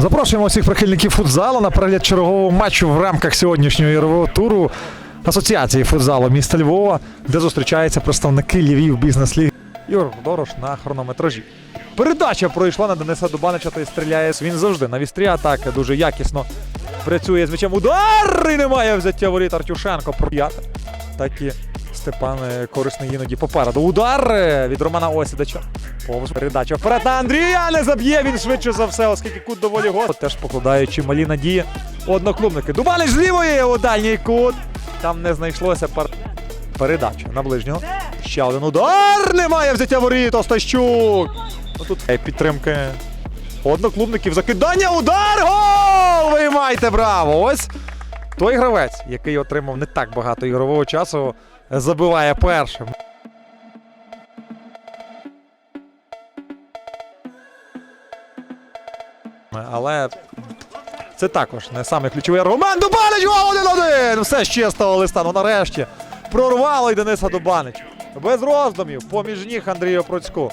Запрошуємо всіх прихильників футзалу на перегляд чергового матчу в рамках сьогоднішнього ігрового туру Асоціації футзалу міста Львова, де зустрічаються представники Львів бізнес-ліги. Ігор Дорош на хронометражі. Передача пройшла на Дениса Дубанича, той стріляє. Він завжди на вістрі атаки дуже якісно працює з м'ячем. Удар! І немає взяття воріт Артюшенко. П'яте. Так і Степан е, корисний іноді попереду. Удар е, від Романа Осідача. Повз передача вперед на Андрія. Не заб'є він швидше за все, оскільки кут доволі гостро. Теж покладаючи малі надії одноклубники. Дубанич з лівої у дальній кут. Там не знайшлося пар... передача на ближнього. Ще один удар. Немає взяття воріт. Остащук. Ну, Тут підтримки одноклубників. Закидання. Удар. Гол! Виймайте браво! Ось той гравець, який отримав не так багато ігрового часу, забиває першим. Але це також не саме ключове. Роман Дубанич! Гол 1-1! Все з чистого листа. Ну нарешті прорвало й Дениса Дубанич. Без роздумів. Поміж ніг Андрію Процьку.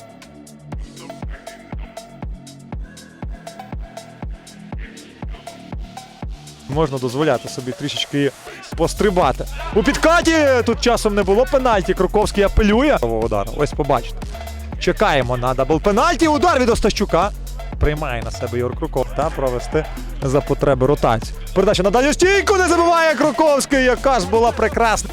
Можна дозволяти собі трішечки пострибати. У підкаті тут часом не було пенальті. Круковський апелює. Удар. Ось побачите. Чекаємо на дабл пенальті. Удар від Остащука. Приймає на себе Юр Круков та провести за потреби ротацію. Передача на дальню стійку не забиває Круковський. Яка ж була прекрасна.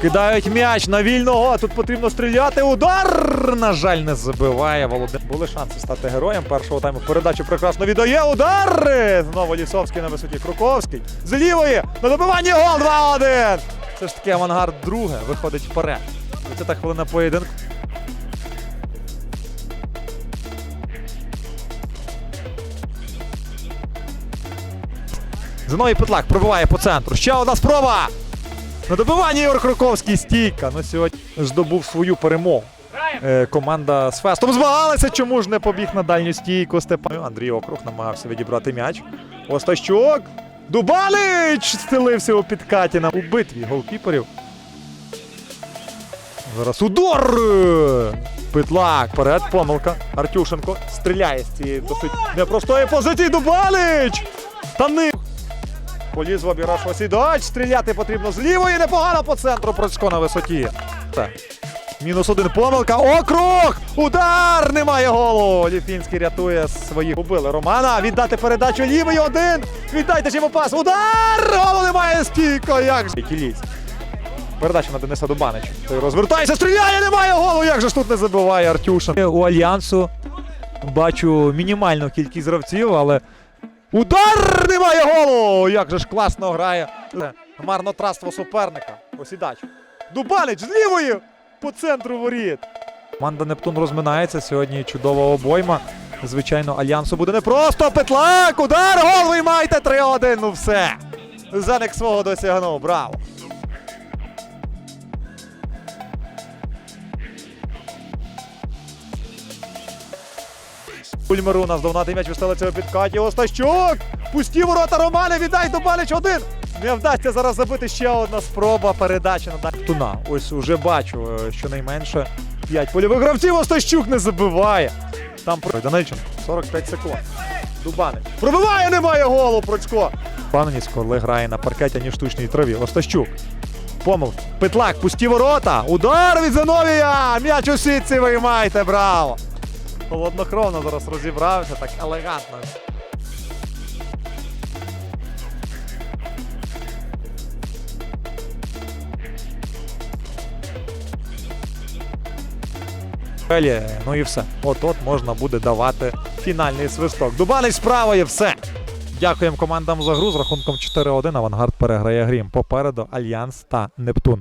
Кидають м'яч на вільного. Тут потрібно стріляти. Удар! На жаль, не забиває Володимир. Були шанси стати героєм першого тайму. Передачу прекрасно віддає. Удар! Знову Лісовський на висоті. Круковський. З лівої. На добиванні гол 2-1. Це ж таки авангард друге. Виходить вперед. Це та хвилина поєдинку. Зиновій Петлак пробиває по центру. Ще одна спроба. На добиванні Ігор Круковський стійка. Ну сьогодні здобув свою перемогу. Е, команда з Фестом змагалася. Чому ж не побіг на дальню стійку Степан? Андрій Округ намагався відібрати м'яч. Остащук. Дубалич стелився у підкаті на у битві голкіперів. Зараз удар! Петлак. Перед помилка. Артюшенко стріляє з цієї досить непростої позиції. Дубалич! Та Поліз в обіграш Осідач. Стріляти потрібно з лівої. Непогано по центру. Процько на висоті. Мінус один помилка. Округ! Удар! Немає голу. Ліфінський рятує своїх. Убили Романа. Віддати передачу лівий один. Віддайте ж йому пас. Удар! Голу немає. Стійко. Як же. Кіліць. Передача на Дениса Дубанича. Той розвертається, стріляє, немає голу. Як же ж тут не забиває Артюшин. У Альянсу бачу мінімальну кількість гравців, але Удар! Немає голу! Як же ж класно грає. Марнотратство суперника. Осідач. Дубанич з лівої по центру воріт. Команда Нептун розминається. Сьогодні чудова обойма. Звичайно, альянсу буде непросто. Петлак! Удар! Гол виймайте 3-1. Ну все. Зенек свого досягнув. Браво! Ульмеру наздогнати м'яч вистелиться у підкаті. Остащук! Пусті ворота Романе, віддай до Дубанич один! Не вдасться зараз забити ще одна спроба передачі на. Туна. Ось уже бачу, е, щонайменше 5 польових гравців. Остащук не забиває. Там про Данильченко. 45 секунд. Дубанич. Пробиває, немає голу, Процько. Паниць, коли грає на паркеті, ніж штучній траві. Остащук. Помилка. Петлак, пусті ворота. Удар від Зиновія! М'яч у сітці виймайте, браво! Холоднокровно зараз розібрався, так елегантно. Ну і все. От-от можна буде давати фінальний свисток. Дубанич справа і все. Дякуємо командам за гру з рахунком 4-1. Авангард переграє грім. Попереду Альянс та Нептун.